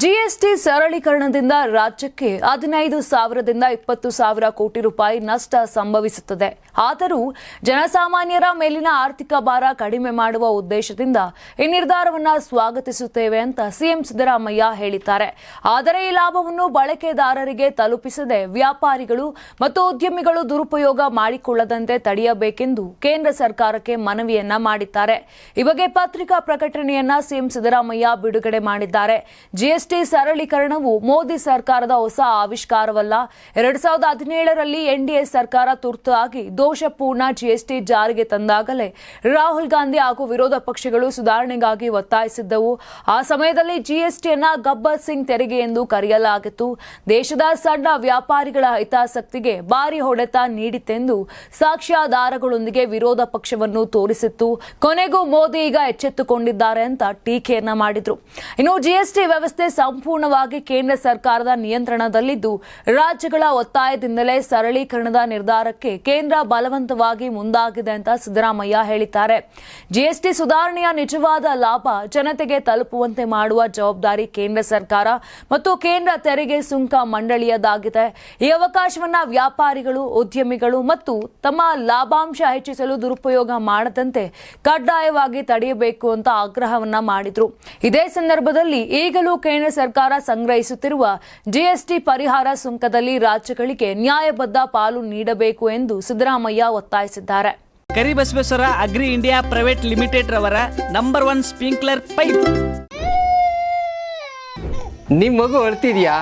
GST ಸರಳೀಕರಣದಿಂದ ರಾಜ್ಯಕ್ಕೆ ಹದಿನೈದು ಸಾವಿರದಿಂದ ಇಪ್ಪತ್ತು ಸಾವಿರ ಕೋಟಿ ರೂಪಾಯಿ ನಷ್ಟ ಸಂಭವಿಸುತ್ತದೆ. ಆದರೂ ಜನಸಾಮಾನ್ಯರ ಮೇಲಿನ ಆರ್ಥಿಕ ಭಾರ ಕಡಿಮೆ ಮಾಡುವ ಉದ್ದೇಶದಿಂದ ಈ ನಿರ್ಧಾರವನ್ನು ಸ್ವಾಗತಿಸುತ್ತೇವೆ ಅಂತ ಸಿಎಂ ಸಿದ್ದರಾಮಯ್ಯ ಹೇಳಿದ್ದಾರೆ. ಆದರೆ ಈ ಲಾಭವನ್ನು ಬಳಕೆದಾರರಿಗೆ ತಲುಪಿಸದೆ ವ್ಯಾಪಾರಿಗಳು ಮತ್ತು ಉದ್ಯಮಿಗಳು ದುರುಪಯೋಗ ಮಾಡಿಕೊಳ್ಳದಂತೆ ತಡೆಯಬೇಕೆಂದು ಕೇಂದ್ರ ಸರ್ಕಾರಕ್ಕೆ ಮನವಿಯನ್ನ ಮಾಡಿದ್ದಾರೆ. ಈ ಬಗ್ಗೆ ಪತ್ರಿಕಾ ಪ್ರಕಟಣೆಯನ್ನ ಸಿಎಂ ಸಿದ್ದರಾಮಯ್ಯ ಬಿಡುಗಡೆ ಮಾಡಿದ್ದಾರೆ. ಜಿಎಸ್ಟಿ ಸರಳೀಕರಣವು ಮೋದಿ ಸರ್ಕಾರದ ಹೊಸ ಆವಿಷ್ಕಾರವಲ್ಲ. ಎರಡ್ ಸಾವಿರದ ಹದಿನೇಳರಲ್ಲಿ ಎನ್ಡಿಎ ಸರ್ಕಾರ ತುರ್ತಾಗಿ ದೋಷಪೂರ್ಣ ಜಿಎಸ್ಟಿ ಜಾರಿಗೆ ತಂದಾಗಲೇ ರಾಹುಲ್ ಗಾಂಧಿ ಹಾಗೂ ವಿರೋಧ ಪಕ್ಷಗಳು ಸುಧಾರಣೆಗಾಗಿ ಒತ್ತಾಯಿಸಿದ್ದವು. ಆ ಸಮಯದಲ್ಲಿ ಜಿಎಸ್ಟಿಯನ್ನ ಗಬ್ಬರ್ ಸಿಂಗ್ ತೆರಿಗೆ ಎಂದು ಕರೆಯಲಾಗಿತ್ತು. ದೇಶದ ಸಣ್ಣ ವ್ಯಾಪಾರಿಗಳ ಹಿತಾಸಕ್ತಿಗೆ ಭಾರಿ ಹೊಡೆತ ನೀಡಿತೆಂದು ಸಾಕ್ಷ್ಯಾಧಾರಗಳೊಂದಿಗೆ ವಿರೋಧ ಪಕ್ಷವನ್ನು ತೋರಿಸಿತ್ತು. ಕೊನೆಗೂ ಮೋದಿ ಈಗ ಎಚ್ಚೆತ್ತುಕೊಂಡಿದ್ದಾರೆ ಅಂತ ಟೀಕೆಯನ್ನ ಮಾಡಿದ್ರು. ಇನ್ನು ಜಿಎಸ್ಟಿ ವ್ಯವಸ್ಥೆ ಸಂಪೂರ್ಣವಾಗಿ ಕೇಂದ್ರ ಸರ್ಕಾರದ ನಿಯಂತ್ರಣದಲ್ಲಿದ್ದು, ರಾಜ್ಯಗಳ ಒತ್ತಾಯದಿಂದಲೇ ಸರಳೀಕರಣದ ನಿರ್ಧಾರಕ್ಕೆ ಕೇಂದ್ರ ಬಲವಂತವಾಗಿ ಮುಂದಾಗಿದೆ ಅಂತ ಸಿದ್ದರಾಮಯ್ಯ ಹೇಳಿದ್ದಾರೆ. ಜಿಎಸ್ಟಿ ಸುಧಾರಣೆಯ ನಿಜವಾದ ಲಾಭ ಜನತೆಗೆ ತಲುಪುವಂತೆ ಮಾಡುವ ಜವಾಬ್ದಾರಿ ಕೇಂದ್ರ ಸರ್ಕಾರ ಮತ್ತು ಕೇಂದ್ರ ತೆರಿಗೆ ಸುಂಕ ಮಂಡಳಿಯದಾಗಿದೆ. ಈ ಅವಕಾಶವನ್ನ ವ್ಯಾಪಾರಿಗಳು, ಉದ್ಯಮಿಗಳು ಮತ್ತು ತಮ್ಮ ಲಾಭಾಂಶ ಹೆಚ್ಚಿಸಲು ದುರುಪಯೋಗ ಮಾಡದಂತೆ ಕಡ್ಡಾಯವಾಗಿ ತಡೆಯಬೇಕು ಅಂತ ಆಗ್ರಹವನ್ನ ಮಾಡಿದ್ರು. ಇದೇ ಸಂದರ್ಭದಲ್ಲಿ ಈಗಲೂ ಕೇಂದ್ರ ಸರ್ಕಾರ ಸಂಗ್ರಹಿಸುತ್ತಿರುವ ಜಿಎಸ್ಟಿ ಪರಿಹಾರ ಸುಂಕದಲ್ಲಿ ರಾಜ್ಯಗಳಿಗೆ ನ್ಯಾಯಬದ್ಧ ಪಾಲು ನೀಡಬೇಕು ಎಂದು ಸಿದ್ದರಾಮಯ್ಯ ಒತ್ತಾಯಿಸಿದ್ದಾರೆ. Karibasaveshwara agri India private limited ರವರ ನಂಬರ್ ಒನ್ ಸ್ಪ್ರಿಂಕ್ಲರ್ ಪೈಪ್. ನಿಮ್ ಮಗು ಅಳ್ತಿದ್ಯಾ?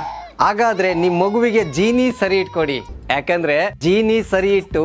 ಹಾಗಾದ್ರೆ ನಿಮ್ ಮಗುವಿಗೆ ಜೀನಿ ಸರಿ ಇಟ್ಕೊಡಿ. ಯಾಕಂದ್ರೆ ಜೀನಿ ಸರಿ ಇಟ್ಟು